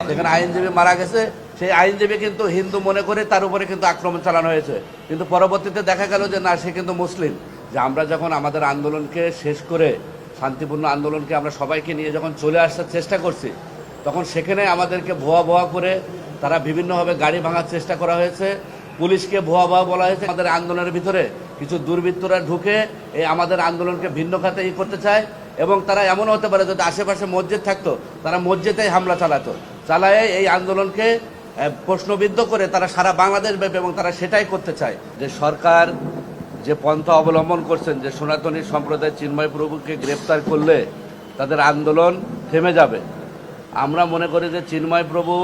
যেখানে আইনজীবী মারা গেছে, সেই আইনজীবী কিন্তু হিন্দু মনে করে তার উপরে কিন্তু আক্রমণ চালানো হয়েছে। কিন্তু পরবর্তীতে দেখা গেল যে, না, সে কিন্তু মুসলিম। যে আমরা যখন আমাদের আন্দোলনকে শেষ করে, শান্তিপূর্ণ আন্দোলনকে আমরা সবাইকে নিয়ে যখন চলে আসার চেষ্টা করছি, তখন সেখানে আমাদেরকে ভুয়া ভুয়া করে তারা বিভিন্নভাবে গাড়ি ভাঙার চেষ্টা করা হয়েছে। পুলিশকে ভুয়া ভুয়া বলা হয়েছে। আমাদের আন্দোলনের ভিতরে কিছু দুর্বৃত্তরা ঢুকে এই আমাদের আন্দোলনকে ভিন্ন খাতে ই করতে চায় এবং তারা এমন হতে পারে যদি আশেপাশে মসজিদ থাকতো, তারা মসজিদেই হামলা চালাতো। চালায় এই আন্দোলনকে প্রশ্নবিদ্ধ করে তারা সারা বাংলাদেশ ব্যাপী এবং তারা সেটাই করতে চায়। যে সরকার যে পন্থা অবলম্বন করছেন, যে সনাতনী সম্প্রদায় চিন্ময় প্রভুকে গ্রেপ্তার করলে তাদের আন্দোলন থেমে যাবে। আমরা মনে করি যে চিন্ময় প্রভু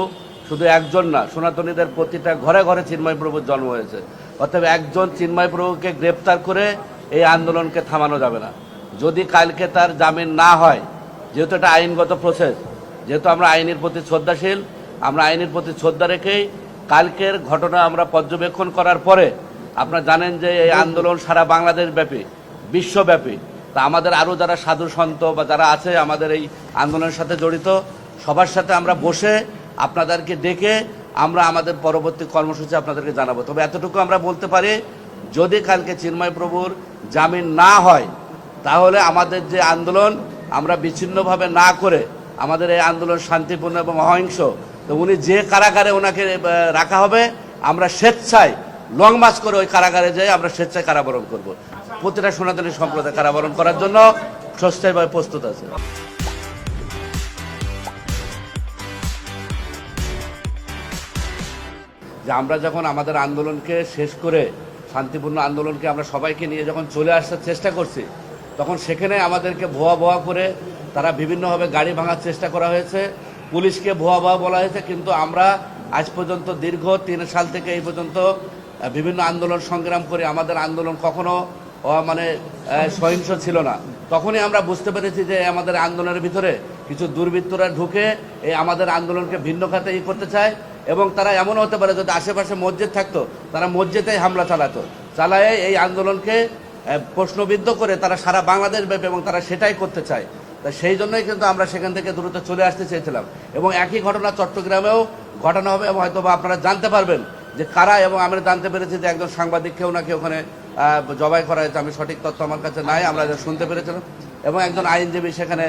শুধু একজন না, সনাতনীদের প্রতিটা ঘরে ঘরে চিন্ময় প্রভুর জন্ম হয়েছে। অতএব একজন চিন্ময় প্রভুকে গ্রেপ্তার করে এই আন্দোলনকে থামানো যাবে না। যদি কালকে তার জামিন না হয়, যেহেতু এটা আইনগত প্রসেস যেহেতু আমরা আইনের প্রতি শ্রদ্ধাশীল, আমরা আইনের প্রতি শ্রদ্ধা রেখেই কালকের ঘটনা আমরা পর্যবেক্ষণ করার পরে আপনারা জানেন যে এই আন্দোলন সারা বাংলাদেশ ব্যাপী, বিশ্বব্যাপী। তা আমাদের আরও যারা সাধু সন্ত বা যারা আছে আমাদের এই আন্দোলনের সাথে জড়িত, সবার সাথে আমরা বসে আপনাদেরকে ডেকে আমরা আমাদের পরবর্তী কর্মসূচি আপনাদেরকে জানাব। তবে এতটুকু আমরা বলতে পারি, যদি কালকে চিন্ময় প্রভুর জামিন না হয়, তাহলে আমাদের যে আন্দোলন আমরা বিচ্ছিন্নভাবে না করে আমাদের এই আন্দোলন শান্তিপূর্ণ এবং অহিংস। তো উনি যে কারাগারে ওনাকে রাখা হবে, আমরা স্বেচ্ছায় লং মার্চ করে ওই কারাগারে যাই, আমরা স্বেচ্ছায় কারাবরণ করব। প্রতিটা সনাতনী সম্প্রদায় কারাবরণ করার জন্য সস্তায়ভাবে প্রস্তুত আছে। যে আমরা যখন আমাদের আন্দোলনকে শেষ করে, শান্তিপূর্ণ আন্দোলনকে আমরা সবাইকে নিয়ে যখন চলে আসার চেষ্টা করছি, তখন সেখানে আমাদেরকে ভুয়া ভুয়া করে তারা বিভিন্নভাবে গাড়ি ভাঙার চেষ্টা করা হয়েছে। পুলিশকে ভুয়া ভুয়া বলা হয়েছে, কিন্তু আমরা আজ পর্যন্ত দীর্ঘ তিন সাল থেকে এই পর্যন্ত বিভিন্ন আন্দোলন সংগ্রাম করে আমাদের আন্দোলন কখনো মানে সহিংস ছিল না। তখনই আমরা বুঝতে পেরেছি যে আমাদের আন্দোলনের ভিতরে কিছু দুর্বৃত্তরা ঢুকে এই আমাদের আন্দোলনকে ভিন্ন খাতে ই করতে চায় এবং তারা এমন হতে পারে যদি আশেপাশে মসজিদ থাকতো, তারা মসজিদেই হামলা চালাতো। চালায় এই আন্দোলনকে প্রশ্নবিদ্ধ করে তারা সারা বাংলাদেশ ব্যাপী এবং তারা সেটাই করতে চায়। তা সেই জন্যই কিন্তু আমরা সেখান থেকে দ্রুত চলে আসতে চেয়েছিলাম। এবং একই ঘটনা চট্টগ্রামেও ঘটানো হবে এবং হয়তো আপনারা জানতে পারবেন যে কারা এবং আমরা জানতে পেরেছি যে একজন সাংবাদিককেও নাকি ওখানে জবাই করা হয়েছে আমি সঠিক তথ্য আমার কাছে নাই, আমরা শুনতে পেরেছিলাম। এবং একজন আইনজীবী সেখানে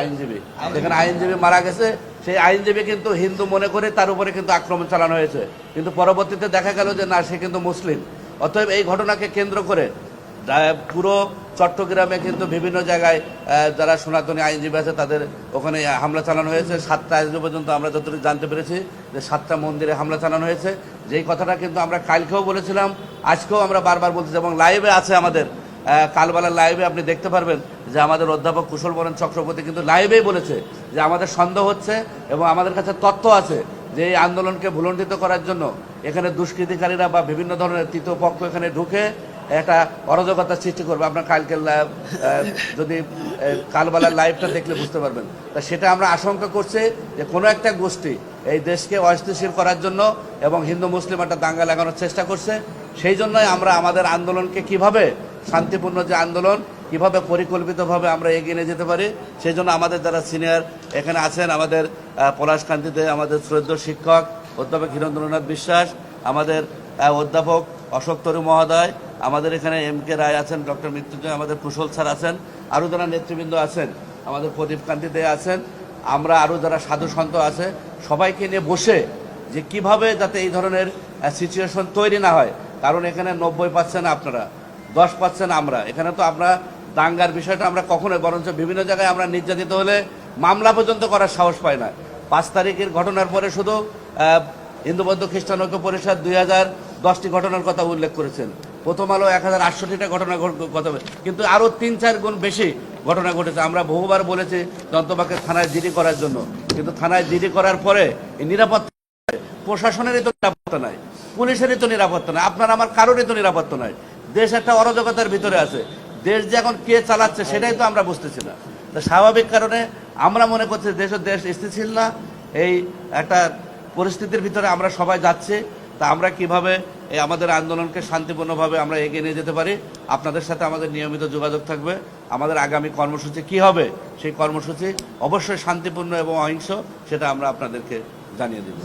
আইনজীবী সেখানে আইনজীবী মারা গেছে, সেই আইনজীবী কিন্তু হিন্দু মনে করে তার উপরে কিন্তু আক্রমণ চালানো হয়েছে। কিন্তু পরবর্তীতে দেখা গেল যে না, সে কিন্তু মুসলিম। অতএব এই ঘটনাকে কেন্দ্র করে পুরো চট্টগ্রামে কিন্তু বিভিন্ন জায়গায় যারা সনাতনী আইনজীবী আছে, তাদের ওখানে হামলা চালানো হয়েছে। সাতটা আজ পর্যন্ত আমরা যতটুকু জানতে পেরেছি যে সাতটা মন্দিরে হামলা চালানো হয়েছে। যেই কথাটা কিন্তু আমরা কালকেও বলেছিলাম, আজকেও আমরা বারবার বলতেছি এবং লাইভে আছে আমাদের। কালবেলার লাইভে আপনি দেখতে পারবেন যে আমাদের অধ্যাপক কুশল বরণ চক্রবর্তী কিন্তু লাইভেই বলেছে যে আমাদের সন্দেহ হচ্ছে এবং আমাদের কাছে তথ্য আছে যে এই আন্দোলনকে ভুলণ্ঠিত করার জন্য এখানে দুষ্কৃতিকারীরা বা বিভিন্ন ধরনের তৃতীয় পক্ষ এখানে ঢুকে একটা অরাজকতা সৃষ্টি করবে। আপনার কালকে লাইভ যদি কালবেলার লাইভটা দেখলে বুঝতে পারবেন। তা সেটা আমরা আশঙ্কা করছি যে কোনো একটা গোষ্ঠী এই দেশকে অস্থিতিশীল করার জন্য এবং হিন্দু মুসলিম একটা দাঙ্গা লাগানোর চেষ্টা করছে। সেই জন্যই আমরা আমাদের আন্দোলনকে কীভাবে শান্তিপূর্ণ যে আন্দোলন, কীভাবে পরিকল্পিতভাবে আমরা এগিয়ে নিয়ে যেতে পারি, সেই জন্য আমাদের যারা সিনিয়র এখানে আছেন, আমাদের পলাশকান্তিতে আমাদের শ্রদ্ধ শিক্ষক অধ্যাপক হিরেন্দ্রনাথ বিশ্বাস, আমাদের অধ্যাপক অশোক তরু মহোদয়, আমাদের এখানে এম কে রায় আছেন, ডক্টর মৃত্যুঞ্জয়, আমাদের কুশল স্যার আছেন আরও যারা নেতৃবৃন্দ আছেন, আমাদের প্রদীপ কান্তি দে আছেন, আমরা আরও যারা সাধু সন্ত আছে, সবাইকে নিয়ে বসে যে কীভাবে যাতে এই ধরনের সিচুয়েশন তৈরি না হয়। কারণ এখানে নব্বই পার্সেন্ট আপনারা, দশ পার্সেন্ট আমরা। এখানে তো আমরা দাঙ্গার বিষয়টা আমরা কখনোই, বরঞ্চ বিভিন্ন জায়গায় আমরা নির্যাতিত হলে মামলা পর্যন্ত করার সাহস পাই না। পাঁচ তারিখের ঘটনার পরে শুধু হিন্দু বৌদ্ধ খ্রিস্টান ঐক্য পরিষদ দুই হাজার দশটি ঘটনার কথা উল্লেখ করেছেন। প্রথম আলো এক হাজার আটষট্টিটা ঘটনা ঘট- কথা কিন্তু আরও তিন, চার গুণ বেশি ঘটনা ঘটেছে। আমরা বহুবার বলেছি যন্ত্রপাকে থানায় জিডি করার জন্য। কিন্তু থানায় জিডি করার পরে নিরাপত্তা প্রশাসনেরই তো নিরাপত্তা নাই পুলিশেরই তো নিরাপত্তা নাই, আপনার আমার কারোরই তো নিরাপত্তা নাই। দেশ একটা অরাজকতার ভিতরে আছে। দেশ যে এখন কে চালাচ্ছে সেটাই তো আমরা বুঝতেছি না। তা স্বাভাবিক কারণে আমরা মনে করছি দেশ দেশ স্থিতিশীল না। এই একটা পরিস্থিতির ভিতরে আমরা সবাই যাচ্ছি। তা আমরা কীভাবে এই আমাদের আন্দোলনকে শান্তিপূর্ণভাবে আমরা এগিয়ে নিয়ে যেতে পারি? আপনাদের সাথে আমাদের নিয়মিত যোগাযোগ থাকবে। আমাদের আগামী কর্মসূচি কি হবে? সেই কর্মসূচি অবশ্যই শান্তিপূর্ণ এবং অহিংস, সেটা আমরা আপনাদেরকে জানিয়ে দেব।